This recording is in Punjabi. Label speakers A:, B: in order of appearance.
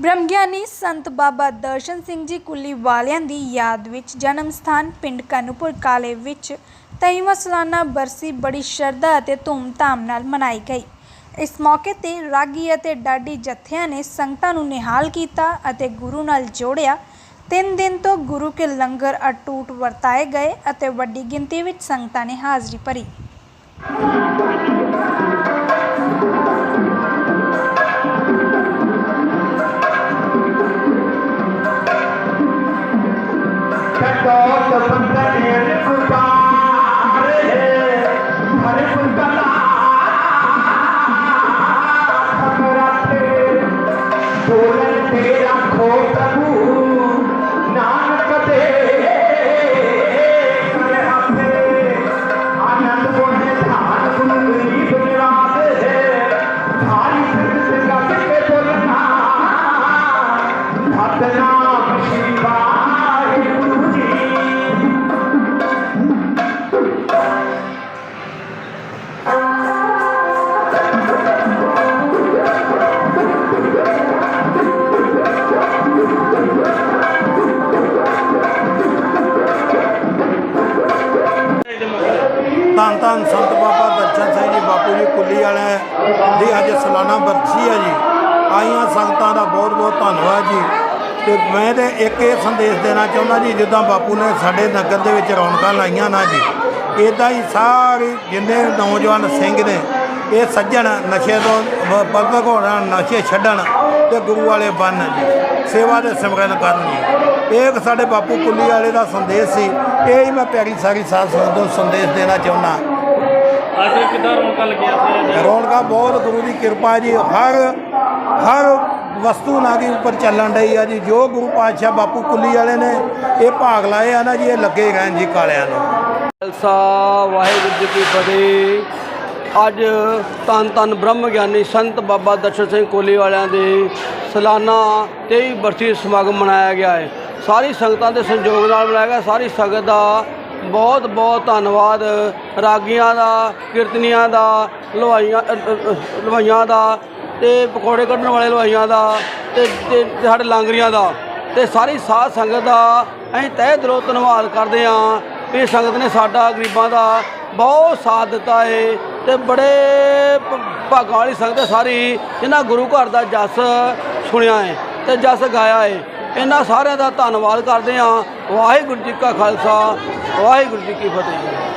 A: ਬ੍ਰਹਮਗਿਆਨੀ ਸੰਤ ਬਾਬਾ ਦਰਸ਼ਨ ਸਿੰਘ ਜੀ ਕੁੱਲੀ ਵਾਲਿਆਂ ਦੀ ਯਾਦ ਵਿੱਚ ਜਨਮ ਸਥਾਨ ਪਿੰਡ ਕਨੂਪੁਰ ਕਾਲੇ ਵਿੱਚ ਤਈਵਾਂ ਸਾਲਾਨਾ ਬਰਸੀ ਬੜੀ ਸ਼ਰਧਾ ਅਤੇ ਧੂਮਧਾਮ ਨਾਲ ਮਨਾਈ ਗਈ। ਇਸ ਮੌਕੇ ਤੇ ਰਾਗੀ ਅਤੇ ਡਾਡੀ ਜਥਿਆਂ ਨੇ ਸੰਗਤਾਂ ਨੂੰ ਨਿਹਾਲ ਕੀਤਾ ਅਤੇ ਗੁਰੂ ਨਾਲ ਜੋੜਿਆ। ਤਿੰਨ ਦਿਨ ਤੋਂ ਗੁਰੂ ਕੇ ਲੰਗਰ ਅਟੂਟ ਵਰਤਾਏ ਗਏ ਅਤੇ ਵੱਡੀ ਗਿਣਤੀ ਵਿੱਚ ਸੰਗਤਾਂ ਨੇ ਹਾਜ਼ਰੀ ਭਰੀ।
B: Oh, the pandemic ਧੰਨ
C: ਧੰਨ ਸੰਤ ਬਾਬਾ ਦਰਸ਼ਨ ਸਿੰਘ ਜੀ, ਬਾਪੂ ਜੀ ਕੁੱਲੀ ਵਾਲੇ ਦੀ ਅੱਜ ਸਾਲਾਨਾ ਬਰਸੀ ਹੈ ਜੀ। ਆਈਆਂ ਸੰਗਤਾਂ ਦਾ ਬਹੁਤ ਬਹੁਤ ਧੰਨਵਾਦ ਜੀ। ਤੇ ਮੈਂ ਤੇ ਇੱਕ ਇਹ ਸੰਦੇਸ਼ ਦੇਣਾ ਚਾਹੁੰਦਾ ਜੀ, ਜਿੱਦਾਂ ਬਾਪੂ ਨੇ ਸਾਡੇ ਨਗਰ ਦੇ ਵਿੱਚ ਰੌਣਕਾਂ ਲਾਈਆਂ ਨਾ ਜੀ। ਇਦਾਂ ਹੀ ਸਾਰੇ ਜਿੰਨੇ ਨੌਜਵਾਨ ਸਿੰਘ ਨੇ ਇਹ ਸੱਜਣ ਨਸ਼ੇ ਤੋਂ ਪਰਦਕ ਹੋਣ ਨਸ਼ੇ ਛੱਡਣ ਤੇ ਗੁਰੂ ਵਾਲੇ ਬਣ ਜੀ। ਸੇਵਾ ਦੇ ਸਿਮਰਨ ਕਰਨ ਜੀ। ਇਹ ਇੱਕ ਸਾਡੇ ਬਾਪੂ ਕੁੱਲੀ ਵਾਲੇ ਦਾ ਸੰਦੇਸ਼ ਸੀ। ਇਹ ਹੀ ਮੈਂ ਪਿਆਰੀ ਸਾਰੀ ਸਾਧ ਸੰਗਤ ਨੂੰ ਸੰਦੇਸ਼ ਦੇਣਾ ਚਾਹੁੰਦਾ।
D: ਅੱਜ ਕਿੱਦਾਂ ਰੌਣਕਾਂ ਲੱਗੀਆਂ ਸੀ
C: ਰੌਣਕਾਂ ਬਹੁਤ ਗੁਰੂ ਦੀ ਕਿਰਪਾ ਜੀ। ਹਰ ਹਰ ਵਸਤੂ ਨਾ ਦੇ ਉੱਪਰ ਚੱਲਣ ਡਈ ਆ ਜੀ। ਜੋ ਗੁਰੂ ਪਾਤਸ਼ਾਹ ਬਾਪੂ ਕੁੱਲੀ ਵਾਲੇ ਨੇ ਇਹ ਭਾਗ ਲਾਏ ਆ ਨਾ ਜੀ ਇਹ ਲੱਗੇ ਰਹਿਣ ਜੀ ਕਾਲਿਆਂ ਨੂੰ।
E: ਖਾਲਸਾ ਵਾਹਿਗੁਰੂ ਜੀ ਕੀ ਫਤਿਹ। ਅੱਜ ਤਨ ਤਨ ਬ੍ਰਹਮ ਗਿਆਨੀ ਸੰਤ ਬਾਬਾ ਦਰਸ਼ਨ ਸਿੰਘ ਕੋਲੀ ਵਾਲਿਆਂ ਦੇ ਸਾਲਾਨਾ 23 ਬਰਸੀ ਸਮਾਗਮ ਮਨਾਇਆ ਗਿਆ ਹੈ। ਸਾਰੀ ਸੰਗਤਾਂ ਦੇ ਸੰਯੋਗ ਨਾਲ ਮਨਾਇਆ ਗਿਆ। ਸਾਰੀ ਸੰਗਤ ਦਾ ਬਹੁਤ ਬਹੁਤ ਧੰਨਵਾਦ। ਰਾਗੀਆਂ ਦਾ, ਕੀਰਤਨੀਆਂ ਦਾ ਲਵਾਈਆਂ ਲਵਾਈਆਂ ਦਾ ਤੇ ਪਕੌੜੇ ਕੱਢਣ ਵਾਲੇ ਲਵਾਈਆਂ ਦਾ ਤੇ ਸਾਡੇ ਲਾਂਗਰੀਆਂ ਦਾ ਤੇ ਸਾਰੀ ਸਾਧ ਸੰਗਤ ਦਾ ਅਸੀਂ ਤਹਿ ਦਿਲੋਂ ਧੰਨਵਾਦ ਕਰਦੇ ਹਾਂ। ਵੀ ਸੰਗਤ ਨੇ ਸਾਡਾ ਗਰੀਬਾਂ ਦਾ ਬਹੁਤ ਸਾਥ ਦਿੱਤਾ ਹੈ। ਤੇ ਬੜੇ ਭ- ਭਾਗਾਂ ਵਾਲੀ ਸੰਗਤ ਸਾਰੀ ਇਹਨਾਂ ਗੁਰੂ ਘਰ ਦਾ ਜਸ ਸੁਣਿਆ ਹੈ ਤੇ ਜਸ ਗਾਇਆ ਹੈ। ਇਹਨਾਂ ਸਾਰਿਆਂ ਦਾ ਧੰਨਵਾਦ ਕਰਦੇ ਹਾਂ। ਵਾਹਿਗੁਰੂ ਜੀ ਕਾ ਖਾਲਸਾ, ਵਾਹਿਗੁਰੂ ਜੀ ਕੀ ਫਤਿਹ।